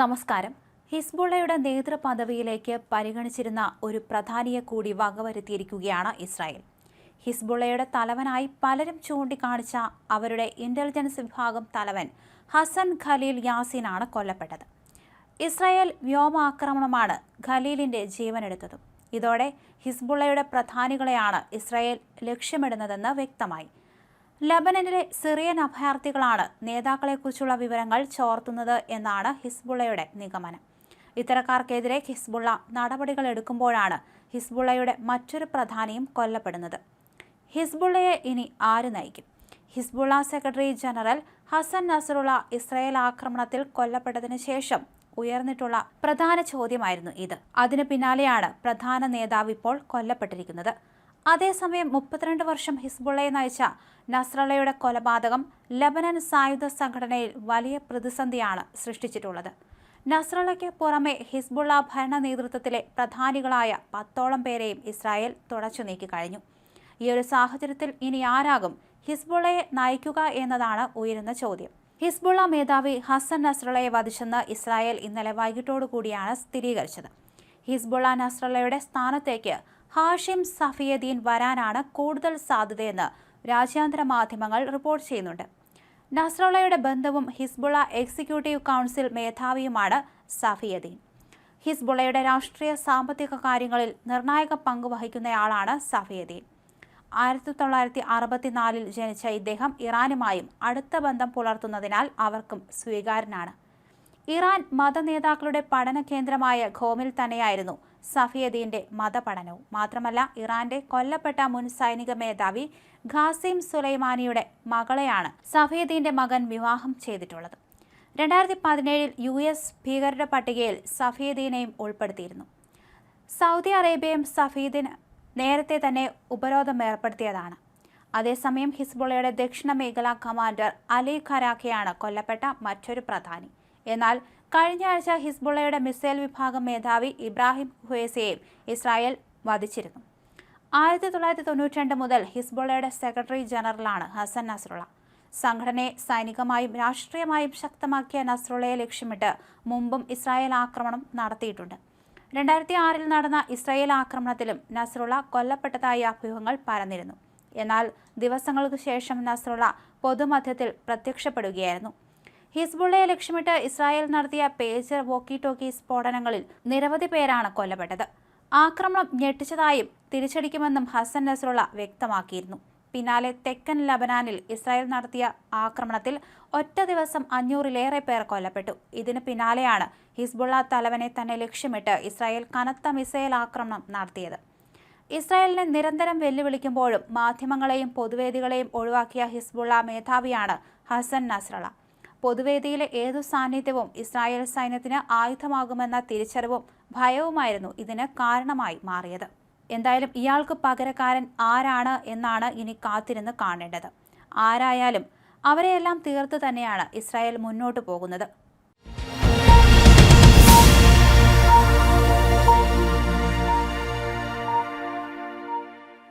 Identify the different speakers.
Speaker 1: നമസ്കാരം. ഹിസ്ബുള്ളയുടെ നേതൃപദവിയിലേക്ക് പരിഗണിച്ചിരുന്ന ഒരു പ്രധാനിയെ കൂടി വകവരുത്തിയിരിക്കുകയാണ് ഇസ്രായേൽ. ഹിസ്ബുള്ളയുടെ തലവനായി പലരും ചൂണ്ടിക്കാണിച്ച അവരുടെ ഇന്റലിജൻസ് വിഭാഗം തലവൻ ഹസൻ ഖലീൽ യാസീനാണ് കൊല്ലപ്പെട്ടത്. ഇസ്രായേൽ വ്യോമാക്രമണമാണ് ഖലീലിന്റെ ജീവനെടുത്തതും. ഇതോടെ ഹിസ്ബുള്ളയുടെ പ്രധാനികളെയാണ് ഇസ്രായേൽ ലക്ഷ്യമിടുന്നതെന്ന് വ്യക്തമായി. ലബനനിലെ സിറിയൻ അഭയാർത്ഥികളാണ് നേതാക്കളെക്കുറിച്ചുള്ള വിവരങ്ങൾ ചോർത്തുന്നത് എന്നാണ് ഹിസ്ബുള്ളയുടെ നിഗമനം. ഇത്തരക്കാർക്കെതിരെ ഹിസ്ബുള്ള നടപടികൾ എടുക്കുമ്പോഴാണ് ഹിസ്ബുള്ളയുടെ മറ്റൊരു പ്രധാനിയും കൊല്ലപ്പെടുന്നത്. ഹിസ്ബുള്ളയെ ഇനി ആര് നയിക്കും? Hezbollah secretary general Hassan Nasrallah Israel ആക്രമണത്തിൽ കൊല്ലപ്പെട്ടതിന് ശേഷം ഉയർന്നിട്ടുള്ള പ്രധാന ചോദ്യമായിരുന്നു ഇത്. അതിനു പിന്നാലെയാണ് പ്രധാന നേതാവ് ഇപ്പോൾ കൊല്ലപ്പെട്ടിരിക്കുന്നത്. അതേസമയം മുപ്പത്തിരണ്ട് വർഷം ഹിസ്ബുള്ളയെ നയിച്ച നസ്രളയുടെ കൊലപാതകം ലബനൻ സായുധ സംഘടനയിൽ വലിയ പ്രതിസന്ധിയാണ് സൃഷ്ടിച്ചിട്ടുള്ളത്. നസ്രളയ്ക്ക് പുറമെ ഹിസ്ബുള്ള ഭരണ നേതൃത്വത്തിലെ പ്രധാനികളായ പത്തോളം പേരെയും ഇസ്രായേൽ തുടച്ചു നീക്കി കഴിഞ്ഞു. ഈ ഒരു സാഹചര്യത്തിൽ ഇനി ആരാകും ഹിസ്ബുള്ളയെ നയിക്കുക എന്നതാണ് ഉയരുന്ന ചോദ്യം. ഹിസ്ബുള്ള മേധാവി ഹസൻ നസ്രളയെ വധിച്ചെന്ന് ഇസ്രായേൽ ഇന്നലെ വൈകിട്ടോടുകൂടിയാണ് സ്ഥിരീകരിച്ചത്. ഹിസ്ബുള്ള നസ്രളയുടെ സ്ഥാനത്തേക്ക് ഹാഷിം സഫിയദ്ദീൻ വരാനാണ് കൂടുതൽ സാധ്യതയെന്ന് രാജ്യാന്തര മാധ്യമങ്ങൾ റിപ്പോർട്ട് ചെയ്യുന്നുണ്ട്. നസ്രോളയുടെ ബന്ധവും ഹിസ്ബുള എക്സിക്യൂട്ടീവ് കൗൺസിൽ മേധാവിയുമാണ് സഫിയദ്ദീൻ. ഹിസ്ബുളയുടെ രാഷ്ട്രീയ സാമ്പത്തിക കാര്യങ്ങളിൽ നിർണായക പങ്ക് വഹിക്കുന്നയാളാണ് സഫിയദ്ദീൻ. ആയിരത്തി തൊള്ളായിരത്തി അറുപത്തിനാലിൽ ജനിച്ച ഇദ്ദേഹം ഇറാനുമായും അടുത്ത ബന്ധം പുലർത്തുന്നതിനാൽ അവർക്കും സ്വീകാരനാണ് ഇറാൻ മതനേതാക്കളുടെ പഠന കേന്ദ്രമായ ഖോമിൽ തന്നെയായിരുന്നു സഫിയദീന്റെ മതപഠനവും. മാത്രമല്ല ഇറാന്റെ കൊല്ലപ്പെട്ട മുൻ സൈനിക മേധാവി ഖാസിം സുലൈമാനിയുടെ മകളെയാണ് സഫിയദീന്റെ മകൻ വിവാഹം ചെയ്തിട്ടുള്ളത്. രണ്ടായിരത്തി പതിനേഴിൽ യു എസ് ഭീകരരുടെ പട്ടികയിൽ സഫിയദീനെയും ഉൾപ്പെടുത്തിയിരുന്നു. സൗദി അറേബ്യയും സഫീദിന് നേരത്തെ തന്നെ ഉപരോധം ഏർപ്പെടുത്തിയതാണ്. അതേസമയം ഹിസ്ബുള്ളയുടെ ദക്ഷിണ മേഖലാ കമാൻഡർ അലി ഖരാഖയാണ് കൊല്ലപ്പെട്ട മറ്റൊരു പ്രധാനി. എന്നാൽ കഴിഞ്ഞ ആഴ്ച ഹിസ്ബുള്ളയുടെ മിസൈൽ വിഭാഗം മേധാവി ഇബ്രാഹിം ഹുവേസയെയും ഇസ്രായേൽ വധിച്ചിരുന്നു. ആയിരത്തി തൊള്ളായിരത്തി തൊണ്ണൂറ്റി രണ്ട് മുതൽ ഹിസ്ബുള്ളയുടെ സെക്രട്ടറി ജനറലാണ് ഹസൻ നസ്രുള്ള. സംഘടനയെ സൈനികമായും രാഷ്ട്രീയമായും ശക്തമാക്കിയ നസ്രുള്ളയെ ലക്ഷ്യമിട്ട് മുമ്പും ഇസ്രായേൽ ആക്രമണം നടത്തിയിട്ടുണ്ട്. രണ്ടായിരത്തി ആറിൽ നടന്ന ഇസ്രായേൽ ആക്രമണത്തിലും നസ്രുള്ള കൊല്ലപ്പെട്ടതായി അഭ്യൂഹങ്ങൾ പരന്നിരുന്നു. എന്നാൽ ദിവസങ്ങൾക്ക് ശേഷം നസ്രുള്ള പൊതുമധ്യത്തിൽ പ്രത്യക്ഷപ്പെടുകയായിരുന്നു. ഹിസ്ബുള്ളയെ ലക്ഷ്യമിട്ട് ഇസ്രായേൽ നടത്തിയ പേജർ വോക്കി ടോക്കി സ്ഫോടനങ്ങളിൽ നിരവധി പേരാണ് കൊല്ലപ്പെട്ടത്. ആക്രമണം ഞെട്ടിച്ചതായും തിരിച്ചടിക്കുമെന്നും ഹസൻ നസറുള്ള വ്യക്തമാക്കിയിരുന്നു. പിന്നാലെ തെക്കൻ ലബനാനിൽ ഇസ്രായേൽ നടത്തിയ ആക്രമണത്തിൽ ഒറ്റ ദിവസം അഞ്ഞൂറിലേറെ പേർ കൊല്ലപ്പെട്ടു. ഇതിന് പിന്നാലെയാണ് ഹിസ്ബുള്ള തലവനെ തന്നെ ലക്ഷ്യമിട്ട് ഇസ്രായേൽ കനത്ത മിസൈൽ ആക്രമണം നടത്തിയത്. ഇസ്രായേലിനെ നിരന്തരം വെല്ലുവിളിക്കുമ്പോഴും മാധ്യമങ്ങളെയും പൊതുവേദികളെയും ഒഴിവാക്കിയ ഹിസ്ബുള്ള മേധാവിയാണ് ഹസൻ നസ്രള പൊതുവേദിയിലെ ഏതു സാന്നിധ്യവും ഇസ്രായേൽ സൈന്യത്തിന് ആയുധമാകുമെന്ന തിരിച്ചറിവും ഭയവുമായിരുന്നു ഇതിന് കാരണമായി മാറിയത്. എന്തായാലും ഇയാൾക്ക് പകരക്കാരൻ ആരാണ് എന്നാണ് ഇനി കാത്തിരുന്ന് കാണേണ്ടത്. ആരായാലും അവരെയെല്ലാം തീർത്ത് തന്നെയാണ് ഇസ്രായേൽ മുന്നോട്ട് പോകുന്നത്.